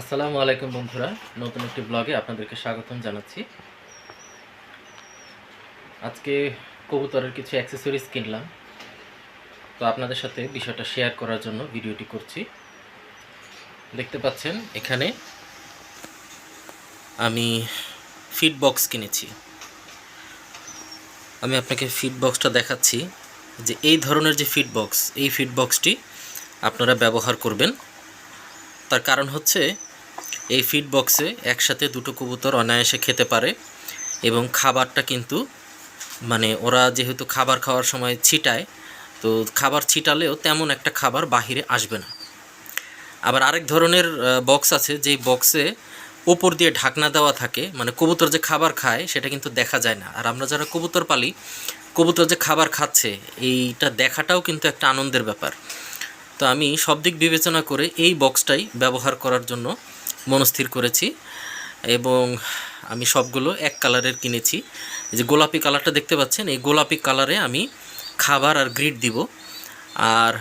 আসসালামু আলাইকুম বন্ধুরা, নতুন একটি ব্লগে আপনাদেরকে স্বাগতম জানাচ্ছি। আজকে কবুতরের কিছু অ্যাক্সেসরিজ কিনলাম। তো আপনাদের সাথে বিষয়টা শেয়ার করার জন্য ভিডিওটি করছি। দেখতে পাচ্ছেন, এখানে আমি ফিড বক্স কিনেছি। আমি আপনাকে ফিড বক্সটা দেখাচ্ছি যে এই ধরনের যে ফিড বক্স এই ফিড বক্সটি আপনারা ব্যবহার করবেন। তার কারণ হচ্ছে এই ফিড বক্সে একসাথে দুটো কবুতর অনায়াসে খেতে পারে এবং খাবারটা কিন্তু মানে ওরা যেহেতু খাবার খাওয়ার সময় ছিটায়, তো খাবার ছিটালেও তেমন একটা খাবার বাহিরে আসবে না। আবার আরেক ধরনের বক্স আছে, যেই বক্সে ওপর দিয়ে ঢাকনা দেওয়া থাকে মানে কবুতর যে খাবার খায় সেটা কিন্তু দেখা যায় না। আর আমরা যারা কবুতর পালি, কবুতর যে খাবার খাচ্ছে, এইটা দেখাটাও কিন্তু একটা আনন্দের ব্যাপার। তো আমি সব দিক বিবেচনা করে এই বক্সটাই ব্যবহার করার জন্য মনস্থির করেছি এবং আমি সবগুলো এক কালারের কিনেছি। যে গোলাপি কালারটা দেখতে পাচ্ছেন, এই গোলাপি কালারে আমি খাবার আর গ্রিড দিব। আর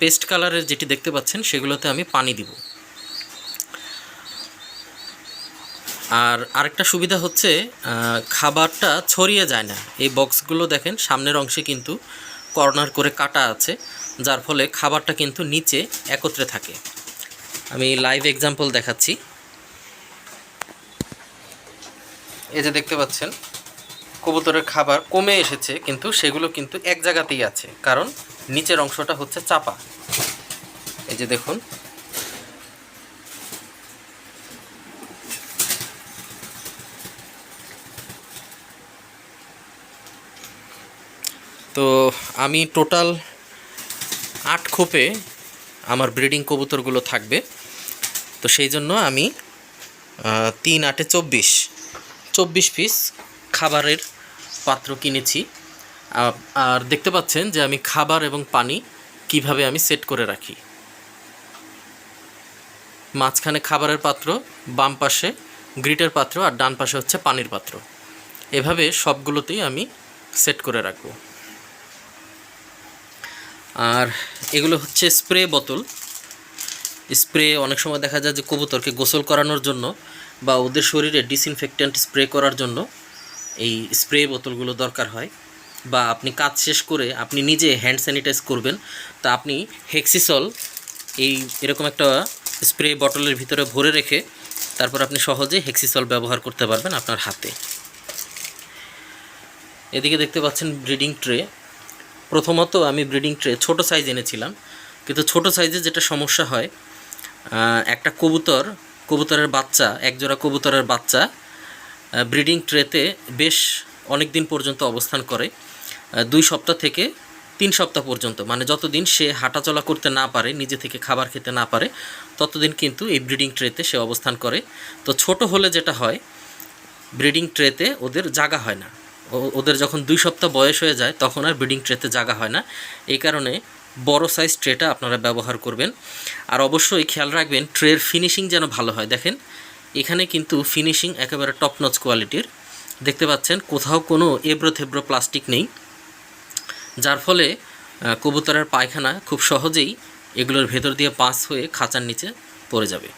পেস্ট কালারের যেটি দেখতে পাচ্ছেন, সেগুলোতে আমি পানি দিব। আর আরেকটা সুবিধা হচ্ছে খাবারটা ছড়িয়ে যায় না। এই বক্সগুলো দেখেন, সামনের অংশে কিন্তু কর্নার করে কাটা আছে, যার ফলে খাবারটা কিন্তু নিচে একত্রে থাকে। আমি লাইভ এক্সাম্পল দেখাচ্ছি। এই যে দেখতে পাচ্ছেন, কবুতরের খাবার কমে এসেছে, কিন্তু সেগুলো কিন্তু এক জায়গাতেই আছে, কারণ নিচের অংশটা হচ্ছে চাপা। এই যে দেখুন। তো আমি টোটাল আট খোপে আমার ব্রিডিং কবুতরগুলো থাকবে। তো সেই জন্য আমি তিন আটে চব্বিশ চব্বিশ পিস খাবারের পাত্র কিনেছি। আর দেখতে পাচ্ছেন যে আমি খাবার এবং পানি কীভাবে আমি সেট করে রাখি। মাঝখানে খাবারের পাত্র, বাম পাশে গ্রিটের পাত্র আর ডান পাশে হচ্ছে পানির পাত্র। এভাবে সবগুলোতেই আমি সেট করে রাখব। আর এগুলো হচ্ছে স্প্রে বোতল। স্প্রে, অনেক সময় দেখা যায় যে কবুতরকে গোসল করানোর জন্য বা ওদের শরীরে ডিসইনফেক্ট্যান্ট স্প্রে করার জন্য এই স্প্রে বোতলগুলো দরকার হয়। বা আপনি কাজ শেষ করে আপনি নিজে হ্যান্ড স্যানিটাইজ করবেন। তা আপনি হেক্সিসল এই এরকম একটা স্প্রে বটলের ভিতরে ভরে রেখে তারপর আপনি সহজে হেক্সিসল ব্যবহার করতে পারবেন আপনার হাতে। এদিকে দেখতে পাচ্ছেন ব্রিডিং ট্রে প্রথমত আমি ব্রিডিং ট্রে ছোট সাইজ এনেছিলাম। কিন্তু ছোট সাইজে যেটা সমস্যা হয় একটা কবুতর, কবুতরের বাচ্চা, একজোড়া কবুতরের বাচ্চা ব্রিডিং ট্রেতে বেশ অনেক দিন পর্যন্ত অবস্থান করে। দুই সপ্তাহ থেকে তিন সপ্তাহ পর্যন্ত মানে যতদিন সে হাঁটাচলা করতে না পারে, নিজে থেকে খাবার খেতে না পারে, ততদিন কিন্তু এই ব্রিডিং ট্রেতে সে অবস্থান করে। তো ছোট হলে যেটা হয় ব্রিডিং ট্রেতে ওদের জাগা হয় না। ওদের যখন দুই সপ্তাহ বয়স হয়ে যায়, তখন আর ব্রিডিং ট্রেতে জাগা হয় না। এই কারণে বড় সাইজ ট্রেটা আপনারা ব্যবহার করবেন। আর অবশ্যই খেয়াল রাখবেন ট্রের ফিনিশিং যেন ভালো হয়। দেখেন, এখানে কিন্তু ফিনিশিং একেবারে টপ নচ কোয়ালিটির দেখতে পাচ্ছেন, কোথাও কোনো এবড়ো থেব্রো প্লাস্টিক নেই। যার ফলে কবুতরের পায়খানা খুব সহজেই এগুলোর ভেতর দিয়ে পাস হয়ে খাঁচার নিচে পড়ে যাবে।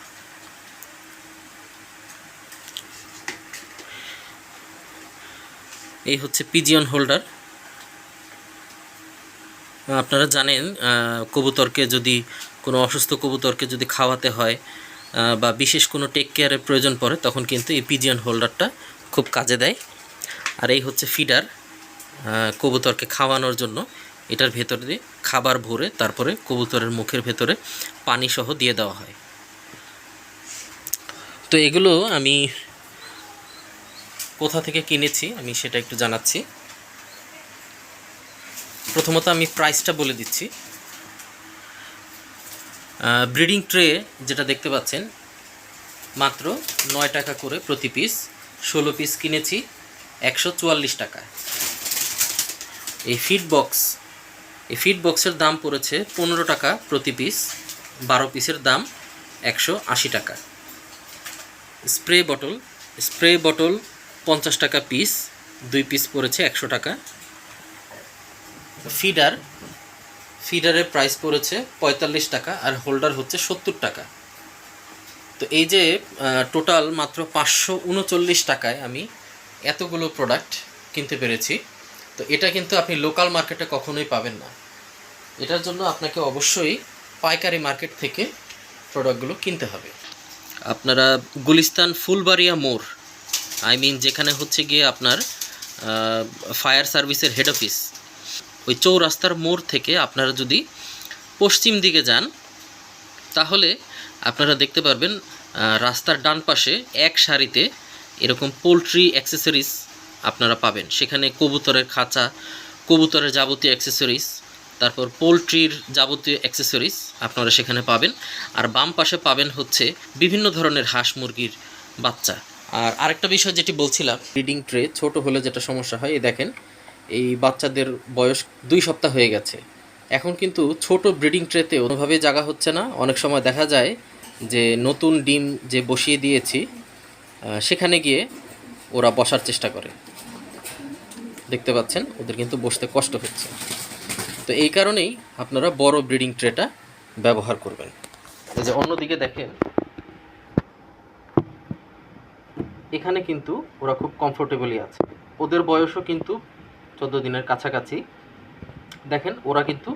এই হচ্ছে পিজিয়ন হোল্ডার আপনারা জানেন কবুতরকে যদি, কোনো অসুস্থ কবুতরকে যদি খাওয়াতে হয় বা বিশেষ কোনো টেক কেয়ারের প্রয়োজন পড়ে, তখন কিন্তু এই পিজিয়ন হোল্ডারটা খুব কাজে দেয়। আর এই হচ্ছে ফিডার কবুতরকে খাওয়ানোর জন্য। এটার ভেতরে দিয়ে খাবার ভরে তারপরে কবুতরের মুখের ভেতরে পানি সহ দিয়ে দেওয়া হয়। তো এগুলো আমি কোথা থেকে কিনেছি, আমি সেটা একটু জানাচ্ছি। প্রথমত আমি প্রাইসটা বলে দিচ্ছি। ব্রিডিং ট্রে যেটা দেখতে পাচ্ছেন, মাত্র নয় টাকা করে প্রতি পিস ষোলো পিস কিনেছি, একশো চুয়াল্লিশ টাকা এই ফিড বক্স এই ফিড বক্সের দাম পড়েছে পনেরো টাকা প্রতি পিস বারো পিসের দাম একশো আশি টাকা। স্প্রে বটল স্প্রে বটল পঞ্চাশ টাকা পিস দুই পিস পড়েছে একশো টাকা। ফিডার, ফিডারের প্রাইস পড়েছে পঁয়তাল্লিশ টাকা আর হোল্ডার হচ্ছে সত্তর টাকা। তো এই যে টোটাল মাত্র পাঁচশো উনচল্লিশ টাকায় আমি এতগুলো প্রোডাক্ট কিনতে পেরেছি। তো এটা কিন্তু আপনি লোকাল মার্কেটে কখনোই পাবেন না। এটার জন্য আপনাকে অবশ্যই পাইকারি মার্কেট থেকে প্রোডাক্টগুলো কিনতে হবে। আপনারা গুলিস্তান, ফুলবাড়িয়া মোড় আই মিন যেখানে হচ্ছে গিয়ে আপনার ফায়ার সার্ভিসের হেড অফিস ওই চৌরাস্তার মোড় থেকে আপনারা যদি পশ্চিম দিকে যান, তাহলে আপনারা দেখতে পারবেন রাস্তার ডান পাশে এক সারিতে এরকম পোলট্রি অ্যাক্সেসরিজ আপনারা পাবেন। সেখানে কবুতরের খাঁচা, কবুতরের যাবতীয় অ্যাক্সেসরিজ, তারপর পোলট্রির যাবতীয় অ্যাক্সেসরিজ আপনারা সেখানে পাবেন। আর বাম পাশে পাবেন হচ্ছে বিভিন্ন ধরনের হাঁস মুরগির বাচ্চা। আর আরেকটা বিষয় যেটি বলছিলাম, ব্রিডিং ট্রে, ছোট হলে যেটা সমস্যা হয়, এই দেখেন এই বাচ্চাদের বয়স দুই সপ্তাহ হয়ে গেছে। এখন কিন্তু ছোট ব্রিডিং ট্রেতে কোনোভাবেই জায়গা হচ্ছে না। অনেক সময় দেখা যায় যে নতুন ডিম যে বসিয়ে দিয়েছি সেখানে গিয়ে ওরা বসার চেষ্টা করে। দেখতে পাচ্ছেন, ওদের কিন্তু বসতে কষ্ট হচ্ছে। তো এই কারণেই আপনারা বড় ব্রিডিং ট্রেটা ব্যবহার করবেন। এই যে অন্যদিকে দেখেন, এখানে কিন্তু ওরা খুব কমফোর্টেবলই আছে। ওদের বয়সও কিন্তু চোদ্দ দিনের কাছাকাছি। দেখেন, ওরা কিন্তু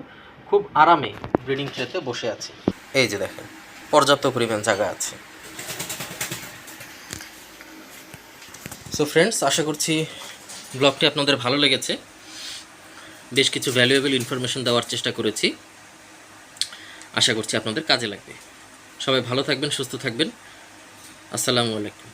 খুব আরামে ব্রিডিং ট্রেতে বসে আছে। এই যে দেখেন, পর্যাপ্ত পরিমাণ জায়গা আছে। সো ফ্রেন্ডস আশা করছি ব্লগটি আপনাদের ভালো লেগেছে। বেশ কিছু ভ্যালুয়েবল ইনফরমেশন দেওয়ার চেষ্টা করেছি। আশা করছি আপনাদের কাজে লাগবে। সবাই ভালো থাকবেন, সুস্থ থাকবেন। আসসালামু আলাইকুম।